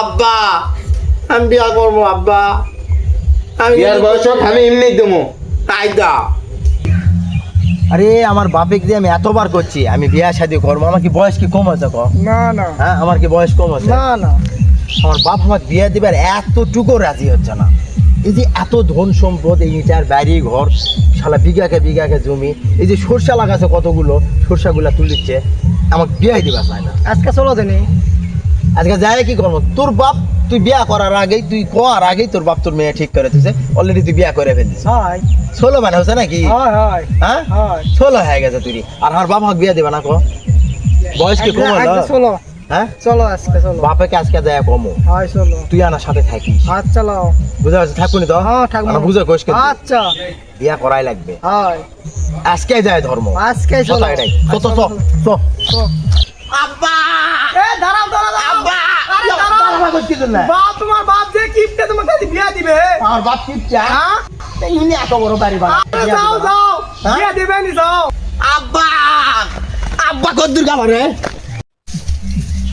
আব্বা আমি বিয়া করব আব্বা। আমি বিয়ার বয়স আমি এমনি দেবো। তাই দা। আরে আমার বাপে দিয়ে আমি এতবার করছি আমি বিয়া শাদি করব। আমার কি বয়স কি কম আছে ক? না না। হ্যাঁ আমার কি বয়স কম আছে? না না। আমার বাপ আমার বিয়ে দিবার এতটুকু রাজি হচ্ছে না। এই যে এত ধন সম্পদ এই ইটার বাড়ি ঘর শালা বিঘাকে বিঘাকে জমি এই যে সরষা লাগাছে কতগুলো সরষাগুলা তুলিচ্ছে আমাকে বিয়ে দিবা চায় না। আজকে চলো দেনি আজকে যায় কি করব? তোর বাপ তুই বিয়া করার আগেই তুই করার আগেই তোর বাপ তোর মেয়ে ঠিক করে দিছে। অলরেডি তুই বিয়া করে ফেলছিস ষোলো মানে হচ্ছে নাকি? হয় হয়। হ্যাঁ? হয়। ষোলো হয়ে গেছে তুই। আর আমার বাপ আমাকে বিয়া দিবা না কো? বয়স কি কম হলো চলো হ্যাঁ? চলো আজকে চলো বাপেকে আজকে দেয় কমো? হয় চলো তুই আমার সাথে থাকিস। হাত চালাও। বুঝতে পারছিস? থাকুনি তো? হ্যাঁ থাকব আমার বুঝে কোষ আচ্ছা। বিয়া করাই লাগবে। হয়। আজকে যায় ধর্ম। আজকে চলো তো তো তো আব্বা এ দাঁড়াও দাঁড়াও দাঁড়াও। আব্বা আরে বাপ তোমার বাপ যে কিপটে আজ বিয়া দিবে। আমার বাপ হ্যাঁ? ইনি এত বড় বাড়ি যাও যাও। হ্যাঁ? বিয়া দিবে নি যাও। আব্বা! আব্বা কদ্দুর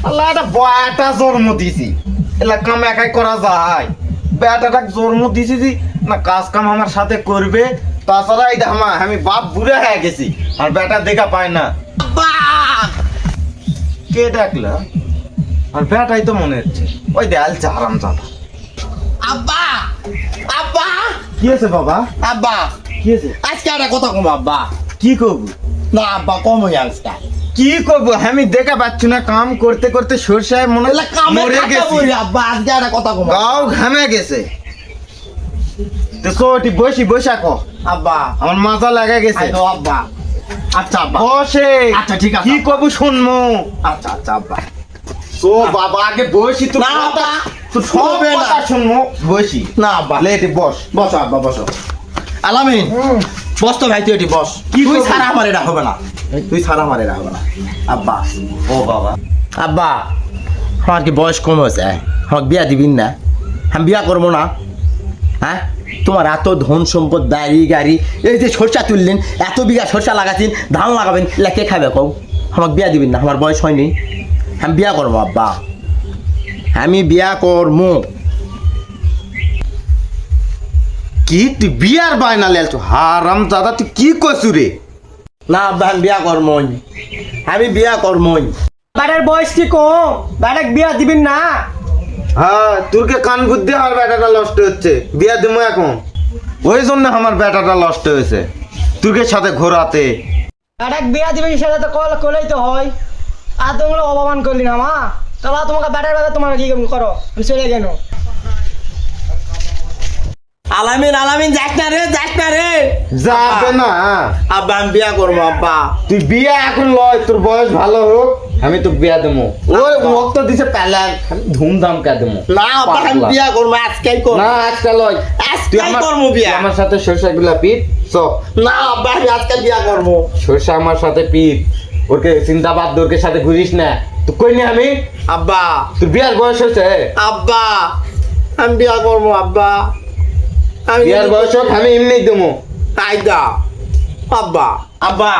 আল্লাহ একটা বয়াটা জন্ম দিছি। এলা কাম একাই করা যায়। বেটাটা জন্ম দিছি না কাজ কাম আমার সাথে করবে। তাছাড়া এই আমা আমি বাপ বুড়ে হয়ে গেছি। আর বেটা দেখা পায় না। কে ডাকলা? আর বেটাই তো মনে হচ্ছে। ওই দেয়াল চারাম চালা আব্বা আব্বা। কি আছে বাবা? আব্বা। কি আছে আজকে একটা কথা কম আব্বা। কি করব? না আব্বা কম হয়ে আজকে কি করব? আমি দেখা পাচ্ছি না কাম করতে করতে সরষায় মনে কামে মরে গেছি। আব্বা আজকে একটা কথা কম। গাও ঘামে গেছে। দেখো ওটি বসি বসা কো আব্বা। আমার মাজা লাগা গেছে। তো আব্বা। আচ্ছা আব্বা। বসে। আচ্ছা, ঠিক আছে। কি করব শুনমু আচ্ছা আচ্ছা আব্বা। তো বাবা আগে বসি তো না সব হবে না। কথা বসি না আব্বা লেটে বস। বসো আব্বা বসো। আলামিন বস তো ভাই তুই এটি বস। কি তুই? ছাড়া আমার এটা হবে না। তুই ছাড়া আমার এটা হবে না। আব্বা। ও বাবা। আব্বা আমার কি বয়স কম হয়েছে? আমাকে বিয়া দিবিন না? আমি বিয়া করব না। হ্যাঁ? তোমার এত ধন সম্পদ বাড়ি গাড়ি এই যে সরষা তুললেন এত বিঘা সরষা লাগাচ্ছেন ধান লাগাবেন এলা কে খাবে কও? আমাকে বিয়া দিবেন না আমার বয়স হয়নি। আমি বিয়া করব আব্বা আমি বিয়া করব কি তুই বিয়ার বায়না লেলছো হারাম দাদা তুই কি করছু রে? না আব্বা আমি বিয়া করবই আমি বিয়া করবই বাড়ির বয়স কি কম? বাড়ির বিয়া দিবেন না? হ্যাঁ তোরকে কান বুদ্ধি আমার বেটাটা নষ্ট হচ্ছে। বিয়া দেবো এখন। ওই জন্য আমার বেটাটা নষ্ট হয়েছে। তোরকে সাথে ঘোরাতে। বাড়ির বিয়া দিবেন সেটা তো কল করলেই তো হয়। আর তোমরা অপমান করলি না মা। চলো তোমাকে ব্যাটার ব্যাটা তোমার কি করো। আমি চলে গেল আলামিন আলামিন যাস না রে যাস না রে। যাবে না। আব্বা আমি বিয়া করব আব্বা। তুই বিয়া এখন লয় তোর বয়স ভালো হোক। আমি তো বিয়া দেবো। ওই রক্ত দিছে প্যালান ধুমধাম কে দেবো। না আব্বা আমি বিয়া করব আজকেই করব। না আজকে লয়। করব বিয়া। আমার সাথে সরষা গুলা পিট চ। না আব্বা আমি আজকে বিয়া করব। সরষা আমার সাথে পিট। ওকে চিন্তাবাদ ওরকে সাথে ঘুরিস না। তো কই নি আমি? আব্বা। তোর বিয়ার বয়স হয়েছে? আব্বা। আমি বিয়া করব আব্বা। আমি বিয়ার বয়স হোক আমি এমনি দেবো। তাই দা। আব্বা। আব্বা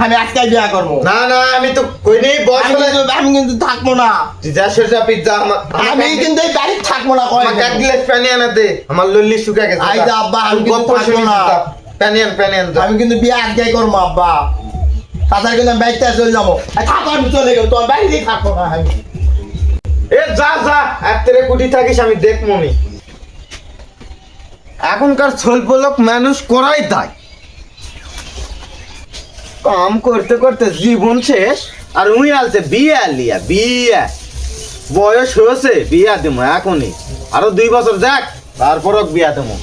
আমি আজকে বিয়া করব। না না আমি তো কই নেই বয়স হলে কিন্তু আমি কিন্তু থাকব না। তুই যা সরষা পিট আমি কিন্তু এই বাড়ির থাকব না কয় এক গ্লাস পানি দে আমার লল্লি শুকা গেছে আই যা। আব্বা, আমি কিন্তু থাকব না। আন যা। আমি কিন্তু বিয়া আজকেই করব আব্বা। তাছাড়া কিন্তু আমি বাইকটা চলে যাব। থাকো আমি চলে গেলো তোমার বাইরেই থাকব না আমি এ যা যা এক তেরে কুটি থাকিস আমি দেখব নি এখনকার স্বল্প লোক মানুষ করাই তাই কাম করতে করতে জীবন শেষ আর উই আলছে বিয়ে লিয়া বিয়ে। বয়স হয়েছে বিয়া দেবো এখনই। আরও দুই বছর যাক তারপর বিয়া দেবো।